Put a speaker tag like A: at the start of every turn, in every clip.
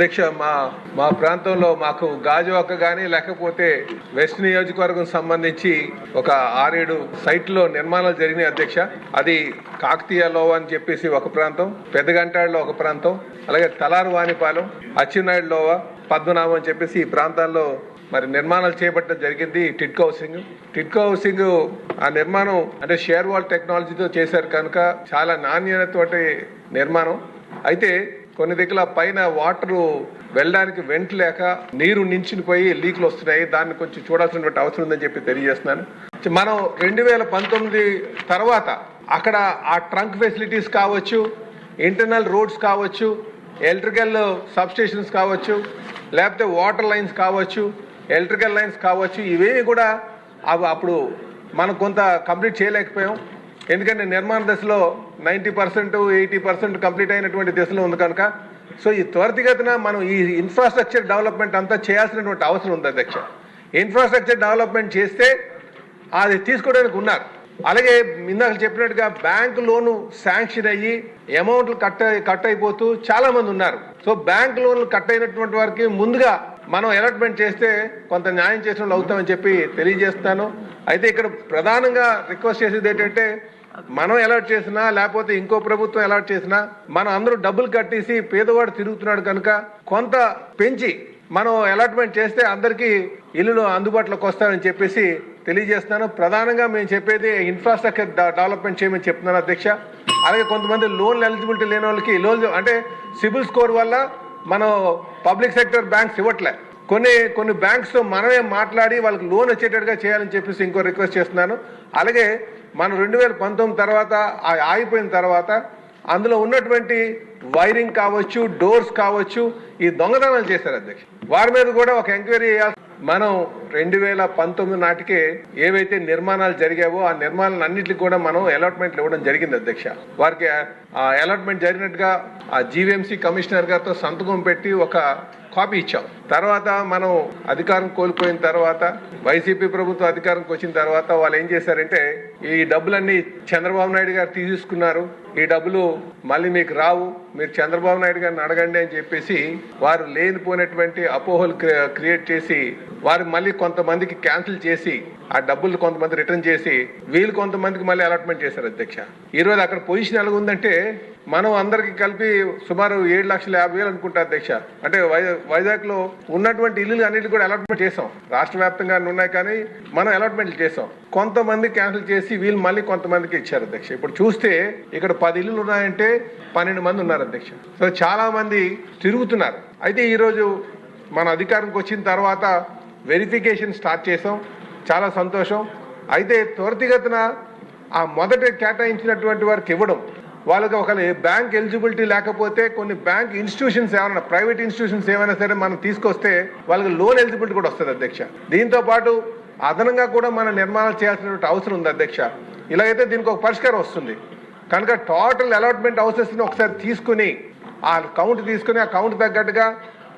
A: అధ్యక్ష మా మా ప్రాంతంలో మాకు గాజువాక కానీ లేకపోతే వెస్ట్ నియోజకవర్గం సంబంధించి ఒక ఆరేడు సైట్లో నిర్మాణాలు జరిగినాయి అధ్యక్ష. అది కాకతీయలో అని చెప్పేసి ఒక ప్రాంతం పెద్దగంటాడులో ఒక ప్రాంతం అలాగే తలారు వాణిపాలెం అచ్చెన్నాయుడులోవ పద్మనాభం అని చెప్పేసి ఈ ప్రాంతాల్లో మరి నిర్మాణాలు చేపట్టడం జరిగింది టిట్కో హౌసింగ్. టిట్కో హౌసింగ్ ఆ నిర్మాణం అంటే షేర్ వాల్ టెక్నాలజీతో చేశారు కనుక చాలా నాణ్యతతోటి నిర్మాణం. అయితే కొన్ని దగ్గర పైన వాటర్ వెళ్ళడానికి వెంట లేక నీరు నించుని లీకులు వస్తున్నాయి. దాన్ని కొంచెం చూడాల్సినటువంటి అవసరం ఉందని చెప్పి తెలియజేస్తున్నాను. మనం రెండు వేల పంతొమ్మిది తర్వాత అక్కడ ఆ ట్రంక్ ఫెసిలిటీస్ కావచ్చు ఇంటర్నల్ రోడ్స్ కావచ్చు ఎలక్ట్రికల్ సబ్స్టేషన్స్ కావచ్చు లేకపోతే వాటర్ లైన్స్ కావచ్చు ఎలక్ట్రికల్ లైన్స్ కావచ్చు ఇవేవి కూడా అవి అప్పుడు మనం కొంత కంప్లీట్ చేయలేకపోయాం. ఎందుకంటే నిర్మాణ దశలో ninety percent eighty percent complete అయినటువంటి దశలో ఉంది కనుక. సో ఈ త్వరితగతిన మనం ఈ ఇన్ఫ్రాస్ట్రక్చర్ డెవలప్మెంట్ అంతా చేయాల్సినటువంటి అవసరం ఉంది అధ్యక్ష. ఇన్ఫ్రాస్ట్రక్చర్ డెవలప్మెంట్ చేస్తే అది తీసుకోవడానికి ఉన్నారు. అలాగే ఇందాక చెప్పినట్టుగా బ్యాంక్ లోను శాంక్షన్ అయ్యి అమౌంట్లు కట్ అయి- కట్ అయిపోతూ చాలా మంది ఉన్నారు. సో బ్యాంక్ లోన్లు కట్ అయినటువంటి వారికి ముందుగా మనం అలాట్మెంట్ చేస్తే కొంత న్యాయం చేసిన వాళ్ళు అవుతామని చెప్పి తెలియజేస్తాను. అయితే ఇక్కడ ప్రధానంగా రిక్వెస్ట్ చేసేది ఏంటంటే మనం అలాట్ చేసినా లేకపోతే ఇంకో ప్రభుత్వం అలాట్ చేసినా మనం అందరూ డబ్బులు కట్టేసి పేదవాడు తిరుగుతున్నాడు కనుక కొంత పెంచి మనం అలాట్మెంట్ చేస్తే అందరికీ ఇల్లులు అందుబాటులోకి వస్తాయని చెప్పేసి తెలియజేస్తున్నాను. ప్రధానంగా మేము చెప్పేది ఇన్ఫ్రాస్ట్రక్చర్ డెవలప్మెంట్ చేయమని చెప్తున్నాను అధ్యక్ష. అలాగే కొంతమంది లోన్ ఎలిజిబిలిటీ లేని వాళ్ళకి లోన్ అంటే సిబిల్ స్కోర్ వల్ల మనం పబ్లిక్ సెక్టర్ బ్యాంక్స్ ఇవ్వట్లే. కొన్ని కొన్ని బ్యాంక్స్తో మనమే మాట్లాడి వాళ్ళకి లోన్ వచ్చేటట్టుగా చేయాలని చెప్పేసి ఇంకో రిక్వెస్ట్ చేస్తున్నాను. అలాగే మనం రెండు వేల పంతొమ్మిది తర్వాత ఆ ఆగిపోయిన తర్వాత అందులో ఉన్నటువంటి వైరింగ్ కావచ్చు డోర్స్ కావచ్చు ఈ దొంగతనాలు చేశారు అధ్యక్ష. వారి మీద కూడా ఒక ఎంక్వైరీ చేయాల్సి మనం రెండు వేల పంతొమ్మిది నాటికే ఏవైతే నిర్మాణాలు జరిగావో ఆ నిర్మాణాలు అన్నింటికి కూడా మనం అలాట్మెంట్లు ఇవ్వడం జరిగింది అధ్యక్ష. వారికి ఆ అలాట్మెంట్ జరిగినట్టుగా ఆ జీవీఎంసీ కమిషనర్ గారితో సంతకం పెట్టి ఒక కాపీ ఇచ్చాం. తర్వాత మనం అధికారం కోల్పోయిన తర్వాత వైసీపీ ప్రభుత్వం అధికారంకి వచ్చిన తర్వాత వాళ్ళు ఏం చేశారంటే ఈ డబ్బులన్నీ చంద్రబాబు నాయుడు గారు తీసుకున్నారు ఈ డబ్బులు మళ్ళీ మీకు రావు మీరు చంద్రబాబు నాయుడు గారిని అడగండి అని చెప్పేసి వారు లేనిపోయినటువంటి అపోహలు క్రి- క్రియేట్ చేసి వారు మళ్ళీ కొంతమందికి క్యాన్సిల్ చేసి ఆ డబ్బులు కొంతమంది రిటర్న్ చేసి వీళ్ళు కొంతమందికి మళ్ళీ అలాట్మెంట్ చేశారు అధ్యక్ష. ఈ రోజు అక్కడ పొజిషన్ ఎలా ఉందంటే మనం అందరికి కలిపి సుమారు ఏడు లక్షల యాభై వేలు అనుకుంటా అధ్యక్ష. అంటే వైజాగ్లో ఉన్నటువంటి ఇల్లు అన్నిటి కూడా అలాట్మెంట్ చేసాం. రాష్ట్ర వ్యాప్తంగా ఉన్నాయి కానీ మనం అలాట్మెంట్ చేసాం. కొంతమంది క్యాన్సిల్ చేసి వీళ్ళు మళ్ళీ కొంతమందికి ఇచ్చారు అధ్యక్ష. ఇప్పుడు చూస్తే ఇక్కడ పది ఇల్లులు ఉన్నాయంటే పన్నెండు మంది ఉన్నారు అధ్యక్ష. సో చాలా మంది తిరుగుతున్నారు. అయితే ఈరోజు మన అధికారంకి వచ్చిన తర్వాత వెరిఫికేషన్ స్టార్ట్ చేసాం చాలా సంతోషం. అయితే త్వరితగతిన ఆ మొదట కేటాయించినటువంటి వారికి ఇవ్వడం. వాళ్ళకి ఒక బ్యాంక్ ఎలిజిబిలిటీ లేకపోతే కొన్ని బ్యాంక్ ఇన్స్టిట్యూషన్స్ ఏమైనా ప్రైవేట్ ఇన్స్టిట్యూషన్స్ ఏమైనా సరే మనం తీసుకొస్తే వాళ్ళకి లోన్ ఎలిజిబిలిటీ కూడా వస్తుంది అధ్యక్ష. దీంతో పాటు అదనంగా కూడా మనం నిర్మాణాలు చేయాల్సినటువంటి అవసరం ఉంది అధ్యక్ష. ఇలాగైతే దీనికి ఒక పరిష్కారం వస్తుంది. కనుక టోటల్ అలాట్మెంట్ హౌసెస్ని ఒకసారి తీసుకుని ఆ కౌంట్ తీసుకుని ఆ కౌంట్ తగ్గట్టుగా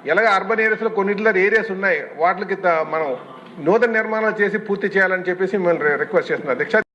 A: ఎలాగ అర్బన్ ఏరియాస్లో కొన్నిట్లో ఏరియాస్ ఉన్నాయి వాటికి త- మనం నూతన నిర్మాణాలు చేసి పూర్తి చేయాలని చెప్పేసి మిమ్మల్ని రిక్వెస్ట్ చేస్తున్నాం. దీక్ష